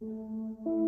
Música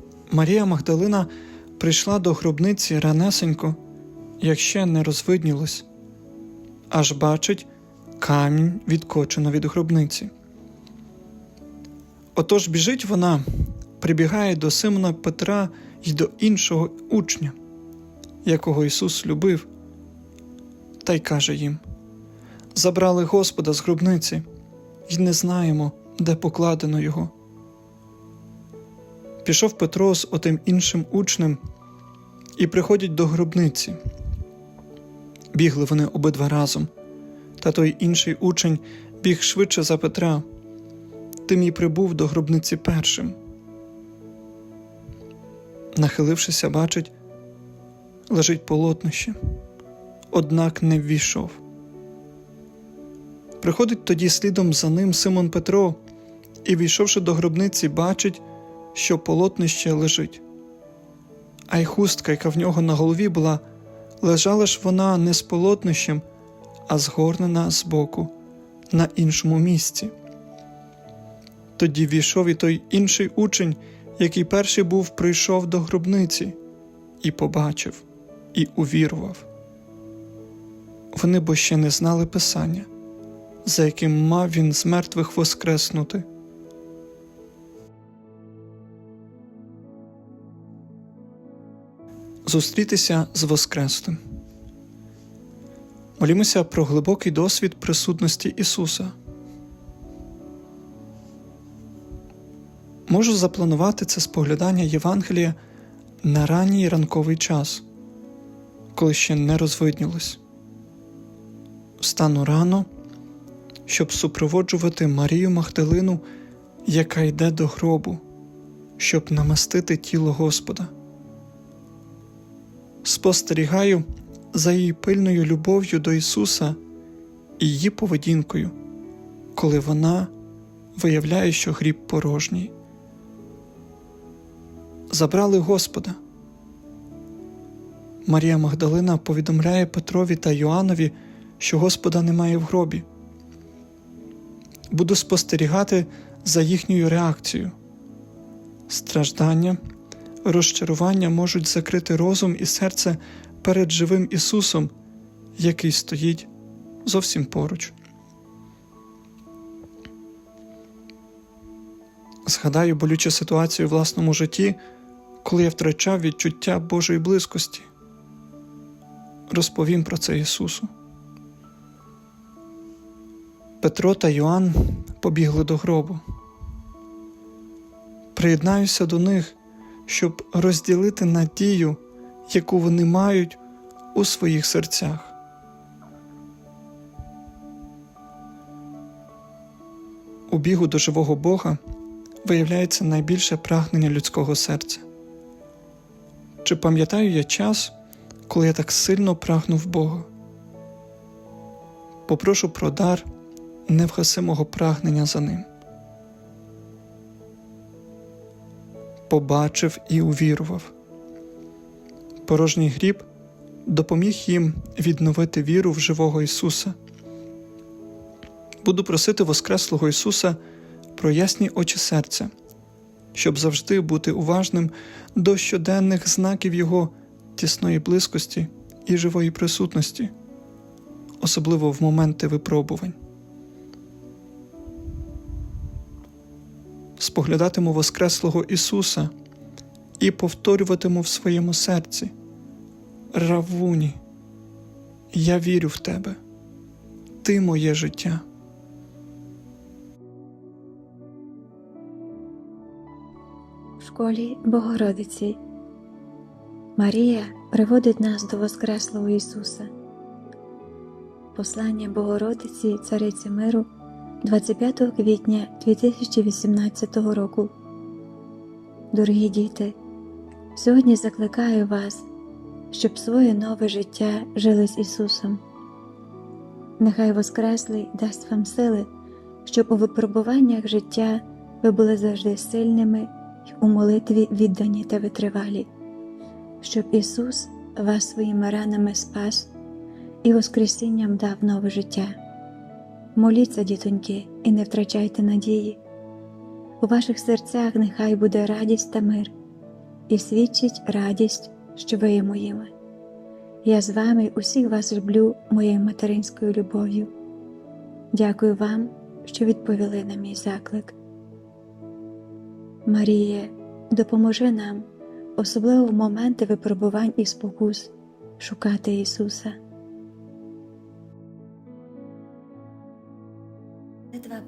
Марія Магдалина прийшла до гробниці ранесенько, як ще не розвиднілось, аж бачить камінь відкочено від гробниці. Отож біжить вона, прибігає до Симона Петра й до іншого учня, якого Ісус любив, та й каже їм забрали Господа з гробниці, і не знаємо, де покладено його. Пішов Петро з отим іншим учнем і приходять до гробниці. Бігли вони обидва разом, та той інший учень біг швидше за Петра, тим і прибув до гробниці першим. Нахилившися, бачить, лежить полотнище, однак не ввійшов. Приходить тоді слідом за ним Симон Петро і, війшовши до гробниці, бачить, що полотнище лежить. А й хустка, яка в нього на голові була, лежала ж вона не з полотнищем, а згорнена збоку на іншому місці. Тоді війшов і той інший учень, який перший був, прийшов до гробниці, і побачив, і увірував. Вони бо ще не знали Писання за яким мав він з мертвих воскреснути. Зустрітися з Воскреслим. Молімося про глибокий досвід присутності Ісуса. Можу запланувати це споглядання Євангелія на ранній ранковий час, коли ще не розвиднілось. Встану рано щоб супроводжувати Марію Магдалину, яка йде до гробу, щоб намастити тіло Господа. Спостерігаю за її пильною любов'ю до Ісуса і її поведінкою, коли вона виявляє, що гріб порожній. Забрали Господа. Марія Магдалина повідомляє Петрові та Йоаннові, що Господа немає в гробі буду спостерігати за їхньою реакцією. Страждання, розчарування можуть закрити розум і серце перед живим Ісусом, який стоїть зовсім поруч. Згадаю болючу ситуацію в власному житті, коли я втрачав відчуття Божої близькості. Розповім про це Ісусу. Петро та Йоанн побігли до гробу. Приєднаюся до них, щоб розділити надію, яку вони мають у своїх серцях. У бігу до живого Бога виявляється найбільше прагнення людського серця. Чи пам'ятаю я час, коли я так сильно прагнув Бога? Попрошу про дар невгасимого прагнення за ним. Побачив і увірував. Порожній гріб допоміг їм відновити віру в живого Ісуса. Буду просити Воскреслого Ісуса про ясні очі серця, щоб завжди бути уважним до щоденних знаків Його тісної близькості і живої присутності, особливо в моменти випробувань. Споглядатиму Воскреслого Ісуса і повторюватиму в своєму серці. Равуні, я вірю в тебе, ти моє життя. в школі Богородиці. Марія приводить нас до Воскреслого Ісуса. Послання Богородиці Цариці Миру 25 квітня 2018 року. Дорогі діти, сьогодні закликаю вас, щоб своє нове життя жили з Ісусом. Нехай Воскреслий дасть вам сили, щоб у випробуваннях життя ви були завжди сильними й у молитві віддані та витривалі, щоб Ісус вас своїми ранами спас і Воскресінням дав нове життя. Моліться, дітоньки, і не втрачайте надії. У ваших серцях нехай буде радість та мир, і свідчить радість, що ви є моїми. Я з вами усіх вас люблю моєю материнською любов'ю. Дякую вам, що відповіли на мій заклик. Маріє, допоможи нам, особливо в моменти випробувань і спокус, шукати Ісуса.